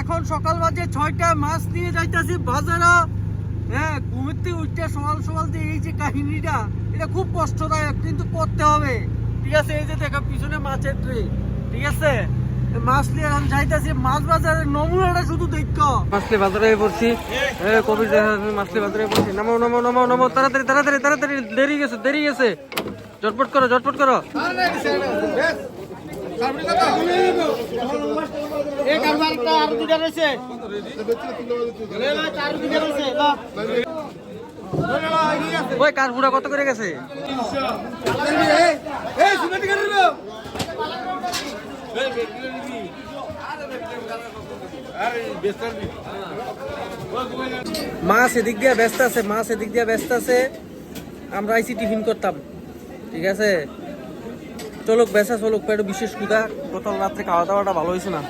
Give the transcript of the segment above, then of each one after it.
এখন সকাল বাজে ছয়টা মাছ নিয়ে যাইতাছি বাজারে। হ্যাঁ ঘুমিতে উঠতে সকাল সকাল দিয়ে এই যে কাহিনীটা এটা খুব কষ্টদায়ক কিন্তু করতে হবে। ঠিক আছে এই যে দেখো পিছনে মাছের ট্রে। ঠিক আছে? মাছ নিয়ে এখন যাইতাছি মাছ বাজারের নমুনাটা শুধু দেখো। মাছলি বাজারে পড়ছি। এ কবির মাছলি বাজারে পড়ছি। নামো নামো নামো নামো তাড়াতাড়ি তাড়াতাড়ি তাড়াতাড়ি দেরি গেছে দেরি গেছে। ঝটপট করো ঝটপট করো। ওই কার কত করে গেছে? মাছ এদিক দিয়ে ব্যস্ত আছে, মাছ এদিক দিয়ে ব্যস্ত আছে। আমরা আইসি টিফিন করতাম, ঠিক আছে? চলুক বেসা চলুক, একটু বিশেষ ক্ষুদা গতকাল রাত্রে খাওয়া দাওয়াটা ভালো হয়েছে না।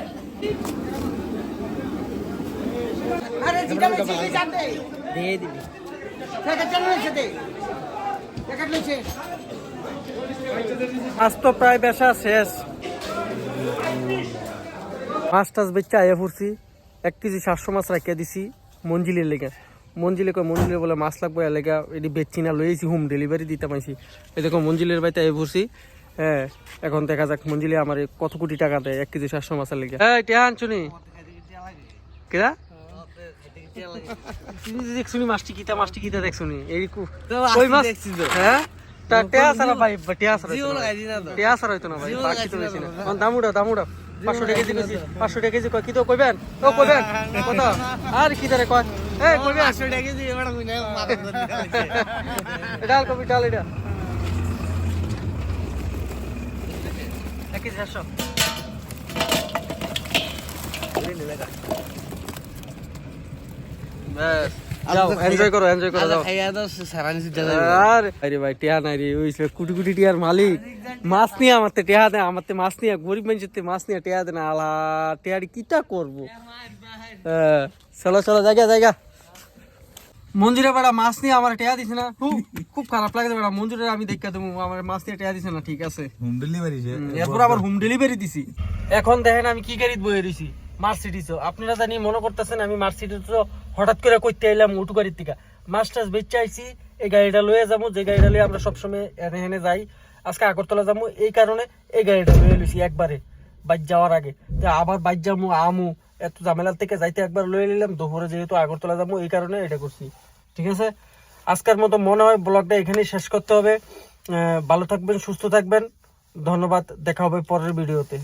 দিয়ে দিবি। মাছ তো প্রায় বেসা শেষ। মাছ টাছ বেচে আয়া পড়ছি এক কেজি সাতশো মাছ রাখিয়া দিছি মঞ্জিলের লেগে। মঞ্জিলে কয় মঞ্জিলে বলে মাছ লাগবে এর লেগে। এটি বেচছি না লইছি হোম ডেলিভারি দিতে পাইছি। এই দেখো মঞ্জিলের বাড়িতে আয়া পড়ছি হ্যাঁ এখন দেখা যাক মঞ্জিলে আমার কত কোটি টাকা দেয় এক কেজি সাতশো মাছের লেগে। হ্যাঁ টেহান শুনি। কেরা তুমি দেখছুনি মাছটি কিতা মাছটি কিতা দেখছুনি? এই কু ওই মাছ হ্যাঁ? তা টেয়া সারা ভাই টেয়া সারা টেয়া সারা হইতো না ভাই বাকি তো বেশি না। অন দামুড়া দামুড়া। পাঁচশো টাকা কেজি বেশি টাকা কেজি কি তো কইবেন? ও কইবেন? কত? আর কি তারে কয়? এই কইবেন? ডাল কবি ডাল এটা। এক কেজি সাতশো। ব্যাস যাও এনজয় করো এনজয় করো যাও। আরে আরে ভাই টিয়া নাই রে ওই কুটি কুটি টিয়ার মালিক। মাছ নিয়ে আমার তে টিয়া দেয় আমার মাছ নিয়ে গরিব মানুষের মাছ নিয়ে টিয়া দেয় না। আলা টিয়ারি কিটা করব? চলো চলো জায়গা জায়গা। মঞ্জুরে বেড়া মাছ নিয়ে আমার টিয়া দিছে না। খুব খুব খারাপ লাগে বেড়া মঞ্জুরে আমি দেখা দেবো আমার মাছ নিয়ে টিয়া দিছে না ঠিক আছে। হোম ডেলিভারি এরপর আবার হোম ডেলিভারি দিছি। এখন দেখেন আমি কি গাড়িতে বয়ে রইছি। মার্সিডিজ আপনারা জানি মনে করতেছেন আমি মার্সিডিজ হঠাৎ করে কইতে এলাম উঠু গাড়ির থেকে। টাছ বেচে আইছি, এই গাড়িটা লয়ে যাব, যে গাড়িটা লয়ে আমরা সবসময় এনে হেনে যাই। আজকে আগরতলা যাব, এই কারণে এই গাড়িটা লয়ে লইছি একবারে বাইক যাওয়ার আগে। তো আবার বাইক যাব, আমু, এত ঝামেলার থেকে যাইতে একবার লয়ে নিলাম দুপুরে যেহেতু আগরতলা যাব, এই কারণে এটা করছি। ঠিক আছে? আজকের মতো মনে হয় ব্লগটা এখানেই শেষ করতে হবে। ভালো থাকবেন, সুস্থ থাকবেন। ধন্যবাদ, দেখা হবে পরের ভিডিওতে।